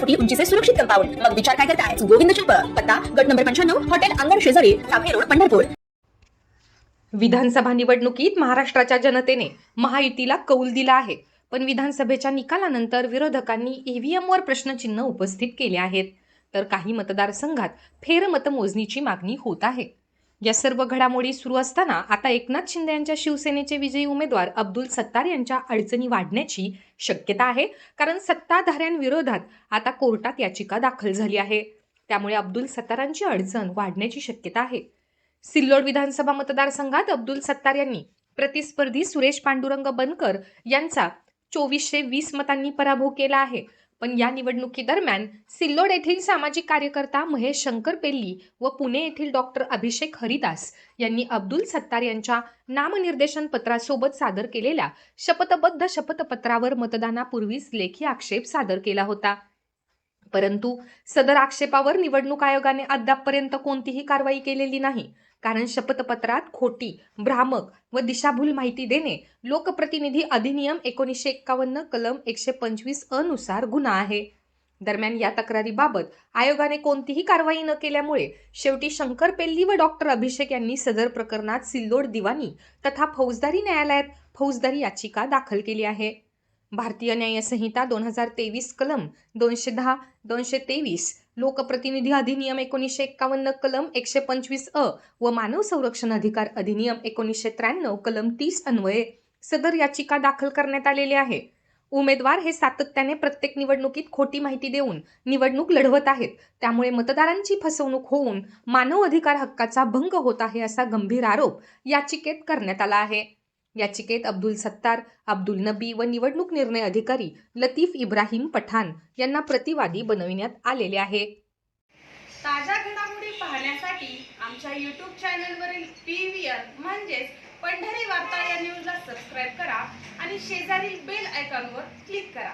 फुटी उंचीचे सुरक्षित कंपाऊंड मग विचार काय करताय? गोविंद शिल्प पत्ता गट नंबर पंच्याण्णव हॉटेल अंगण शेजारी टाकळी रोड पंढरपूर. विधानसभा निवडणुकीत महाराष्ट्राच्या जनतेने महायुतीला कौल दिला आहे. पण विधानसभेच्या निकालानंतर विरोधकांनी ईव्हीएमवर प्रश्नचिन्ह उपस्थित केले आहेत. तर काही मतदारसंघात फेरमतमोजणीची मागणी होत आहे. या सर्व घडामोडी सुरू असताना आता एकनाथ शिंदे यांच्या शिवसेनेचे विजयी उमेदवार अब्दुल सत्तार यांच्या अडचणी वाढण्याची शक्यता आहे. कारण सत्ताधाऱ्यांविरोधात आता कोर्टात याचिका दाखल झाली आहे. त्यामुळे अब्दुल सत्तारांची अडचण वाढण्याची शक्यता आहे. सिल्लोड विधानसभा मतदारसंघात अब्दुल सत्तार यांनी प्रतिस्पर्धी सुरेश पांडुरंग बनकर यांचा चोवीसशे वीस मतांनी पराभव केला आहे. पण या निवडणुकीदरम्यान सिल्लोड येथील सामाजिक कार्यकर्ता महेश शंकर पेल्ली व पुणे येथील डॉक्टर अभिषेक हरिदास यांनी अब्दुल सत्तार यांच्या नामनिर्देशन पत्रासोबत सादर केलेल्या शपथबद्ध शपथपत्रावर मतदानापूर्वीच लेखी आक्षेप सादर केला होता. परंतु सदर आक्षेपावर निवडणूक आयोगाने अद्यापपर्यंत कोणतीही कारवाई केलेली नाही. कारण शपथपत्रात खोटी भ्रामक व दिशाभूल माहिती देणे लोकप्रतिनिधी अधिनियम एकोणीसशे एक्कावन्न कलम एकशे पंचवीस अनुसार गुन्हा आहे. दरम्यान या तक्रारीबाबत आयोगाने कोणतीही कारवाई न केल्यामुळे शेवटी शंकर पेल्ली व डॉक्टर अभिषेक यांनी सदर प्रकरणात सिल्लोड दिवाणी तथा फौजदारी न्यायालयात फौजदारी याचिका दाखल केली आहे. भारतीय न्यायसंहिता दोन हजार तेवीस कलम दोनशे दहा दोनशे तेवीस लोकप्रतिनिधी अधिनियम एकोणीसशे एक्कावन्न कलम एकशे पंचवीस अ व मानव संरक्षण अधिकार अधिनियम एकोणीसशे त्र्याण्णव कलम तीस अन्वये सदर याचिका दाखल करण्यात आलेली आहे. उमेदवार हे सातत्याने प्रत्येक निवडणुकीत खोटी माहिती देऊन निवडणूक लढवत आहेत. त्यामुळे मतदारांची फसवणूक होऊन मानव अधिकार हक्काचा भंग होत आहे असा गंभीर आरोप याचिकेत करण्यात आला आहे. याचिकेत अब्दुल सत्तार अब्दुल नबी व निवडणूक निर्णय अधिकारी लतीफ इब्राहिम पठाण यांना प्रतिवादी बनविण्यात आलेले आहे. ताज्या घडामोडी पाहण्यासाठी आमच्या यूट्यूब चॅनलवरील पी व्ही आर म्हणजेच पंढरी वार्ता या न्यूजला सबस्क्राईब करा आणि शेजारील बेल आयकॉनवर क्लिक करा.